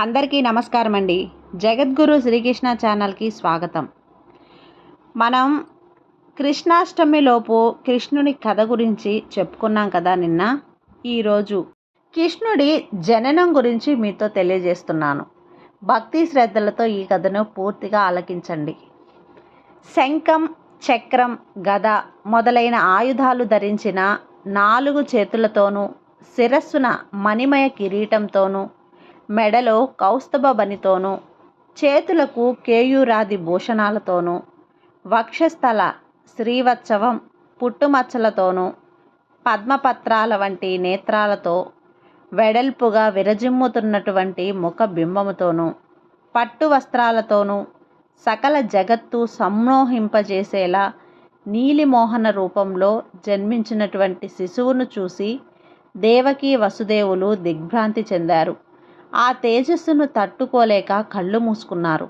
అందరికీ నమస్కారం అండి జగద్గురు శ్రీకృష్ణ ఛానల్కి స్వాగతం. మనం కృష్ణాష్టమిలోపు కృష్ణుని కథ గురించి చెప్పుకున్నాం కదా నిన్న? ఈరోజు కృష్ణుడి జననం గురించి మీతో తెలియజేస్తున్నాను. భక్తి శ్రద్ధలతో ఈ కథను పూర్తిగా ఆలకించండి. శంఖం చక్రం గద మొదలైన ఆయుధాలు ధరించిన నాలుగు చేతులతోనూ శిరస్సున మణిమయ కిరీటంతోనూ మెడలో కౌస్తభ బనితోనూ చేతులకు కేయూరాది భూషణాలతోనూ వక్షస్థల శ్రీవత్సవం పుట్టుమచ్చలతోనూ పద్మపత్రాల వంటి నేత్రాలతో వెడల్పుగా విరజిమ్ముతున్నటువంటి ముఖ బింబముతోనూ పట్టు వస్త్రాలతోనూ సకల జగత్తు సమ్మోహింపజేసేలా నీలిమోహన రూపంలో జన్మించినటువంటి శిశువును చూసి దేవకి వసుదేవులు దిగ్భ్రాంతి చెందారు. ఆ తేజస్సును తట్టుకోలేక కళ్ళు మూసుకున్నారు.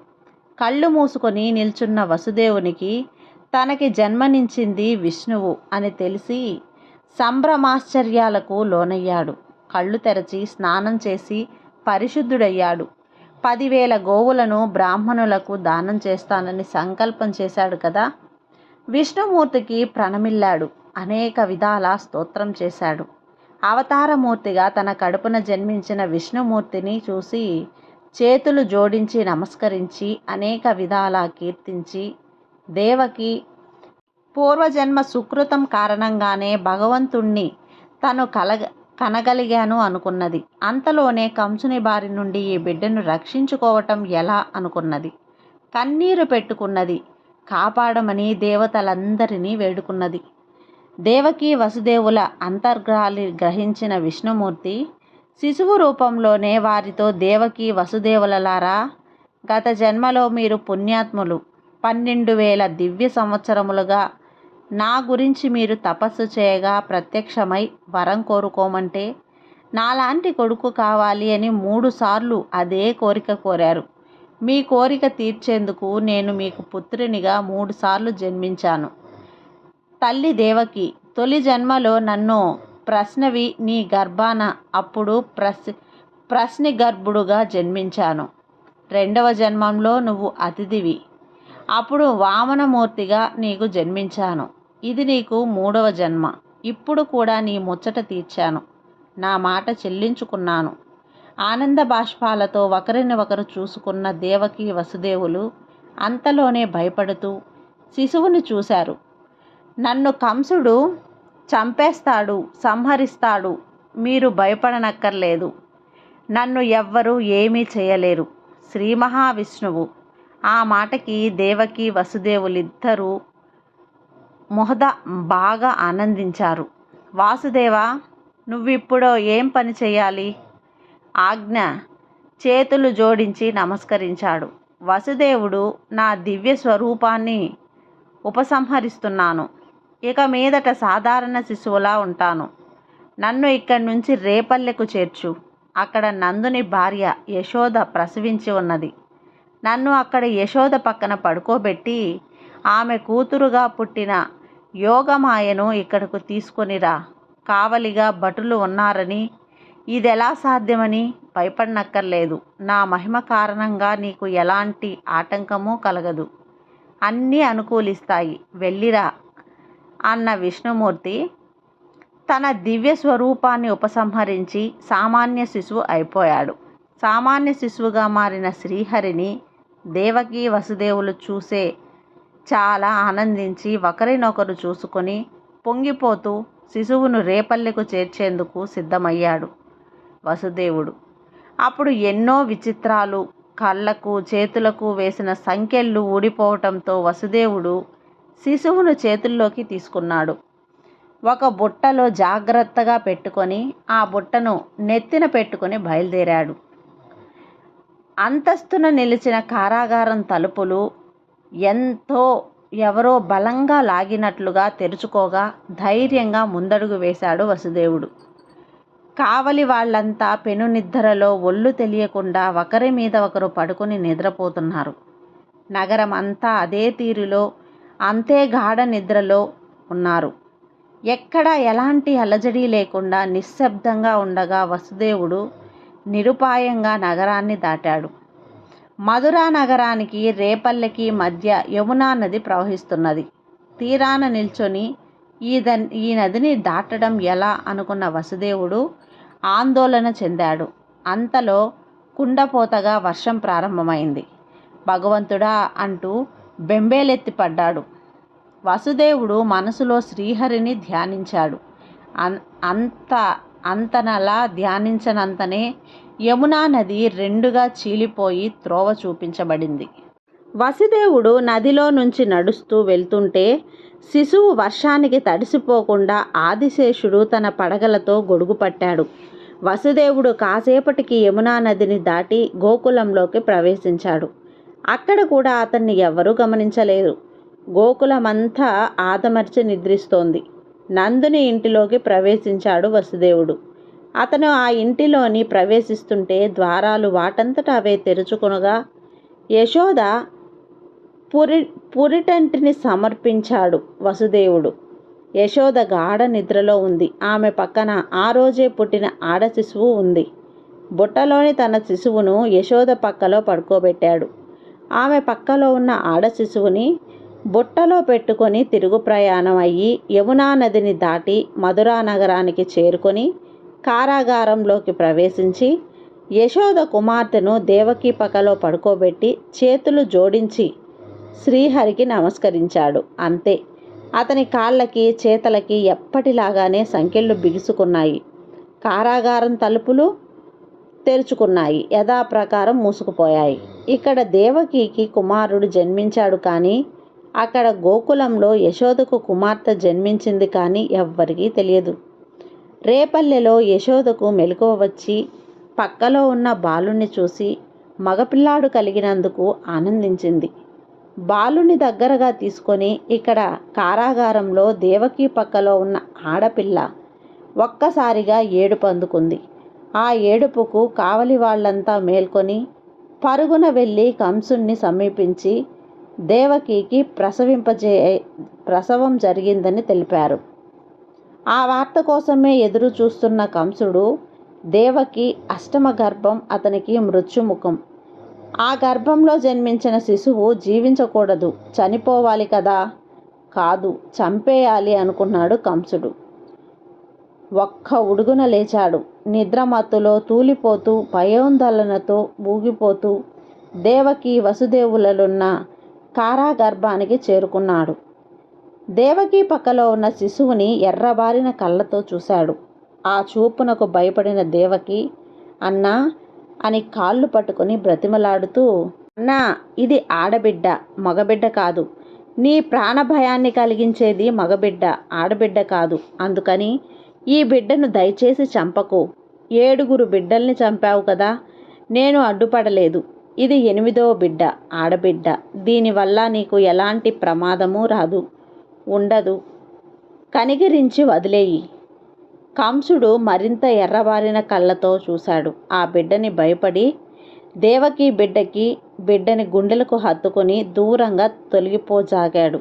కళ్ళు మూసుకొని నిల్చున్న వసుదేవునికి తనకి జన్మనించింది విష్ణువు అని తెలిసి సంభ్రమాశ్చర్యాలకు లోనయ్యాడు. కళ్ళు తెరచి స్నానం చేసి పరిశుద్ధుడయ్యాడు. పదివేల గోవులను బ్రాహ్మణులకు దానం చేస్తానని సంకల్పం చేశాడు కదా? విష్ణుమూర్తికి ప్రణమిల్లాడు. అనేక విధాల స్తోత్రం చేశాడు. అవతారమూర్తిగా తన కడుపున జన్మించిన విష్ణుమూర్తిని చూసి చేతులు జోడించి నమస్కరించి అనేక విధాల కీర్తించి దేవకి పూర్వజన్మ సుకృతం కారణంగానే భగవంతుణ్ణి తను కలగ కనగలిగాను అనుకున్నది. అంతలోనే కంసుని బారి నుండి ఈ బిడ్డను రక్షించుకోవటం ఎలా అనుకున్నది? కన్నీరు పెట్టుకున్నది. కాపాడమని దేవతలందరినీ వేడుకున్నది. దేవకి వసుదేవుల అంతర్గ్రహాలు గ్రహించిన విష్ణుమూర్తి శిశువు రూపంలోనే వారితో దేవకి వసుదేవులలారా గత జన్మలో మీరు పుణ్యాత్ములు. పన్నెండు వేల దివ్య సంవత్సరములుగా నా గురించి మీరు తపస్సు చేయగా ప్రత్యక్షమై వరం కోరుకోమంటే నాలాంటి కొడుకు కావాలి అని మూడుసార్లు అదే కోరిక కోరారు. మీ కోరిక తీర్చేందుకు నేను మీకు పుత్రునిగా మూడుసార్లు జన్మించాను. తల్లి దేవకి తొలి జన్మలో నన్ను ప్రశ్నవి నీ గర్భాన అప్పుడు ప్రస్ ప్రశ్ని గర్భుడుగా జన్మించాను. రెండవ జన్మంలో నువ్వు అతిథివి. అప్పుడు వామనమూర్తిగా నీకు జన్మించాను. ఇది నీకు మూడవ జన్మ. ఇప్పుడు కూడా నీ ముచ్చట తీర్చాను. నా మాట చెల్లించుకున్నాను. ఆనంద బాష్పాలతో ఒకరిని ఒకరు చూసుకున్న దేవకి వసుదేవులు అంతలోనే భయపడుతూ శిశువుని చూశారు. నన్ను కంసుడు చంపేస్తాడు సంహరిస్తాడు. మీరు భయపడనక్కర్లేదు. నన్ను ఎవ్వరూ ఏమీ చేయలేరు. శ్రీ మహావిష్ణువు. ఆ మాటకి దేవకి వసుదేవులిద్దరూ మొహద బాగా ఆనందించారు. వాసుదేవ నువ్విప్పుడో ఏం పని చేయాలి? ఆజ్ఞ చేతులు జోడించి నమస్కరించాడు. వసుదేవుడు నా దివ్య స్వరూపాన్ని ఉపసంహరిస్తున్నాను. ఇక మీదట సాధారణ శిశువులా ఉంటాను. నన్ను ఇక్కడి నుంచి రేపల్లెకు చేర్చు. అక్కడ నందుని భార్య యశోద ప్రసవించి ఉన్నది. నన్ను అక్కడ యశోద పక్కన పడుకోబెట్టి ఆమె కూతురుగా పుట్టిన యోగమాయను ఇక్కడకు తీసుకొనిరా. కావలిగా భటులు ఉన్నారని ఇదెలా సాధ్యమని భయపడనక్కర్లేదు. నా మహిమ కారణంగా నీకు ఎలాంటి ఆటంకమూ కలగదు. అన్నీ అనుకూలిస్తాయి. వెళ్ళిరా. అన్న విష్ణుమూర్తి తన దివ్య స్వరూపాన్ని ఉపసంహరించి సామాన్య శిశువు అయిపోయాడు. సామాన్య శిశువుగా మారిన శ్రీహరిని దేవకి వసుదేవులు చూసే చాలా ఆనందించి ఒకరినొకరు చూసుకొని పొంగిపోతూ శిశువును రేపల్లెకు చేర్చేందుకు సిద్ధమయ్యాడు వసుదేవుడు. అప్పుడు ఎన్నో విచిత్రాలు కళ్ళకు చేతులకు వేసిన సంఖ్యలు ఊడిపోవటంతో వసుదేవుడు శిశువును చేతుల్లోకి తీసుకున్నాడు. ఒక బుట్టలో జాగ్రత్తగా పెట్టుకొని ఆ బుట్టను నెత్తిన పెట్టుకొని బయలుదేరాడు. అంతస్తున నిలిచిన కారాగారం తలుపులు ఎంతో ఎవరో బలంగా లాగినట్లుగా తెరుచుకోగా ధైర్యంగా ముందడుగు వేశాడు వసుదేవుడు. కావలి వాళ్ళంతా పెనునిద్రలో ఒళ్ళు తెలియకుండా ఒకరి మీద ఒకరు పడుకుని నిద్రపోతున్నారు. నగరం అంతా అదే తీరులో అంతే గాఢ నిద్రలో ఉన్నారు. ఎక్కడ ఎలాంటి అలజడి లేకుండా నిశ్శబ్దంగా ఉండగా వసుదేవుడు నిరుపాయంగా నగరాన్ని దాటాడు. మధురా నగరానికి రేపల్లెకి మధ్య యమునా నది ప్రవహిస్తున్నది. తీరాన నిల్చొని ఈ ద ఈ నదిని దాటడం ఎలా అనుకున్న వసుదేవుడు ఆందోళన చెందాడు. అంతలో కుండపోతగా వర్షం ప్రారంభమైంది. భగవంతుడా అంటూ బెంబేలెత్తి పడ్డాడు వసుదేవుడు మనసులో శ్రీహరిని ధ్యానించాడు. అన్ అంత అంతనలా ధ్యానించనంతనే యమునా నది రెండుగా చీలిపోయి త్రోవ చూపించబడింది. వసుదేవుడు నదిలో నుంచి నడుస్తూ వెళ్తుంటే శిశువు వర్షానికి తడిసిపోకుండా ఆదిశేషుడు తన పడగలతో గొడుగు పట్టాడు. వసుదేవుడు కాసేపటికి యమునా నదిని దాటి గోకులంలోకి ప్రవేశించాడు. అక్కడ కూడా అతన్ని ఎవ్వరూ గమనించలేదు గోకులమంతా ఆదమర్చి నిద్రిస్తోంది. నందుని ఇంటిలోకి ప్రవేశించాడు వసుదేవుడు. అతను ఆ ఇంటిలోని ప్రవేశిస్తుంటే ద్వారాలు వాటంతట అవే తెరుచుకొనగా యశోద పురి పురిటంటిని సమర్పించాడు వసుదేవుడు. యశోద గాఢ నిద్రలో ఉంది. ఆమె పక్కన ఆ రోజే పుట్టిన ఆడ శిశువు ఉంది. బుట్టలోని తన శిశువును యశోద పక్కలో పడుకోబెట్టాడు. ఆమె పక్కలో ఉన్న ఆడ శిశువుని బుట్టలో పెట్టుకొని తిరుగు ప్రయాణం అయ్యి యమునా నదిని దాటి మధురా నగరానికి చేరుకొని కారాగారంలోకి ప్రవేశించి యశోద కుమార్తెను దేవకీ పక్కలో పడుకోబెట్టి చేతులు జోడించి శ్రీహరికి నమస్కరించాడు. అంతే. అతని కాళ్ళకి చేతలకి ఎప్పటిలాగానే సంకెళ్ళు బిగుసుకున్నాయి. కారాగారం తలుపులు తెరుచుకున్నాయి. యథాప్రకారం మూసుకుపోయాయి. ఇక్కడ దేవకికి కుమారుడు జన్మించాడు కానీ అక్కడ గోకులంలో యశోదకు కుమార్తె జన్మించింది కానీ ఎవ్వరికీ తెలియదు. రేపల్లెలో యశోదకు మెలకువ వచ్చి పక్కలో ఉన్న బాలుణ్ణి చూసి మగపిల్లాడు కలిగినందుకు ఆనందించింది. బాలుని దగ్గరగా తీసుకొని ఇక్కడ కారాగారంలో దేవకి పక్కలో ఉన్న ఆడపిల్ల ఒక్కసారిగా ఏడుపు అందుకుంది ఆ ఏడుపుకు కావలి వాళ్ళంతా మేల్కొని పరుగున వెళ్ళి కంసుణ్ణి సమీపించి దేవకికి ప్రసవింపజే ప్రసవం జరిగిందని తెలిపారు. ఆ వార్త కోసమే ఎదురు చూస్తున్న కంసుడు దేవకి అష్టమ గర్భం అతనికి మృత్యుముఖం. ఆ గర్భంలో జన్మించిన శిశువు జీవించకూడదు చనిపోవాలి కదా కాదు చంపేయాలి అనుకున్నాడు కంసుడు. ఒక్క ఉడుగున లేచాడు. నిద్రమత్తులో తూలిపోతూ భయోందోళనతో ఊగిపోతూ దేవకి వసుదేవులలున్న కారాగర్భానికి చేరుకున్నాడు. దేవకి పక్కలో ఉన్న శిశువుని ఎర్రబారిన కళ్ళతో చూశాడు. ఆ చూపునకు భయపడిన దేవకి అన్నా అని కాళ్ళు పట్టుకుని బ్రతిమలాడుతూ అన్నా ఇది ఆడబిడ్డ మగబిడ్డ కాదు. నీ ప్రాణభయాన్ని కలిగించేది మగబిడ్డ ఆడబిడ్డ కాదు. అందుకని ఈ బిడ్డను దయచేసి చంపకు. ఏడుగురు బిడ్డల్ని చంపావు కదా. నేను అడ్డుపడలేదు. ఇది ఎనిమిదో బిడ్డ ఆడబిడ్డ. దీనివల్ల నీకు ఎలాంటి ప్రమాదము రాదు. ఉండదు. కనిగిరించి వదిలేయి. కంసుడు మరింత ఎర్రబారిన కళ్ళతో చూశాడు. ఆ బిడ్డని భయపడి దేవకి బిడ్డకి బిడ్డని గుండెలకు హత్తుకొని దూరంగా తొలగిపోజాగాడు.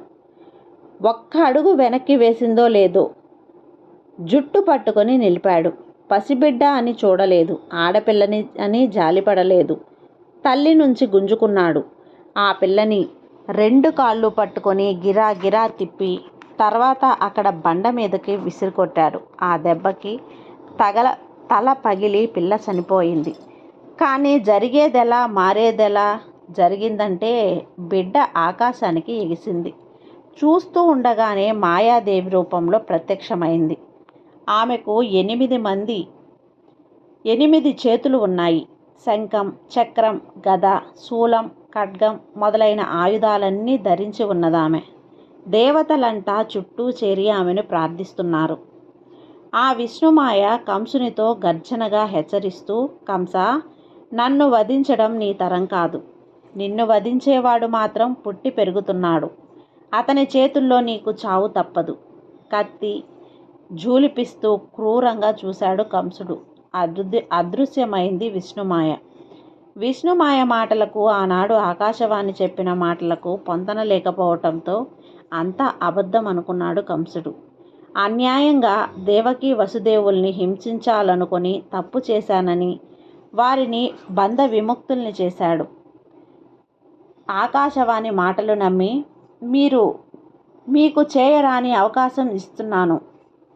ఒక్క అడుగు వెనక్కి వేసిందో లేదో జుట్టు పట్టుకొని నిలిపాడు. పసిబిడ్డ అని చూడలేదు. ఆడపిల్లని అని జాలిపడలేదు. తల్లి నుంచి గుంజుకున్నాడు. ఆ పిల్లని రెండు కాళ్ళు పట్టుకొని గిరా గిరా తిప్పి తర్వాత అక్కడ బండ మీదకి విసిరికొట్టాడు. ఆ దెబ్బకి తగల తల పగిలి పిల్ల చనిపోయింది. కానీ జరిగేదెలా మారేదెలా జరిగిందంటే బిడ్డ ఆకాశానికి ఎగిసింది. చూస్తూ ఉండగానే మాయాదేవి రూపంలో ప్రత్యక్షమైంది. ఆమెకు ఎనిమిది మంది ఎనిమిది చేతులు ఉన్నాయి. శంఖం చక్రం గద శూలం ఖడ్గం మొదలైన ఆయుధాలన్నీ ధరించి ఉన్నదామె. దేవతలంతా చుట్టూ చేరి ఆమెను ప్రార్థిస్తున్నారు. ఆ విష్ణుమాయ కంసునితో గర్జనగా హెచ్చరిస్తూ కంస నన్ను వధించడం నీ తరం కాదు. నిన్ను వధించేవాడు మాత్రం పుట్టి పెరుగుతున్నాడు. అతని చేతుల్లో నీకు చావు తప్పదు. కత్తి జూలిపిస్తూ క్రూరంగా చూశాడు కంసుడు. అదృ అదృశ్యమైంది విష్ణుమాయ. విష్ణుమాయ మాటలకు ఆనాడు ఆకాశవాణి చెప్పిన మాటలకు పొంతన లేకపోవటంతో అంతా అబద్ధం అనుకున్నాడు కంసుడు. అన్యాయంగా దేవకి వసుదేవుల్ని హింసించాలనుకుని తప్పు చేశానని వారిని బంధ విముక్తుల్ని చేశాడు. ఆకాశవాణి మాటలు నమ్మి మీరు మీకు చేయరాని అవకాశం ఇస్తున్నాను.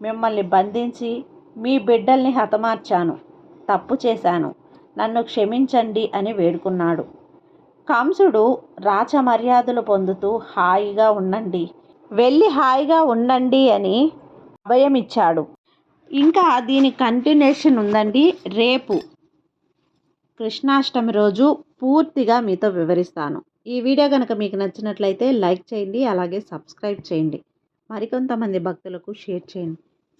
మిమ్మల్ని బంధించి మీ బిడ్డల్ని హతమార్చాను. తప్పు చేశాను. నన్ను క్షమించండి అని వేడుకున్నాడు. కంసుడు రాచ మర్యాదలు పొందుతూ హాయిగా ఉండండి. వెళ్ళి హాయిగా ఉండండి అని అభయమిచ్చాడు. ఇంకా దీని కంటిన్యూషన్ ఉందండి. రేపు కృష్ణాష్టమి రోజు పూర్తిగా మీతో వివరిస్తాను. ఈ వీడియో కనుక మీకు నచ్చినట్లయితే లైక్ చేయండి అలాగే సబ్స్క్రైబ్ చేయండి. మరికొంతమంది భక్తులకు షేర్ చేయండి.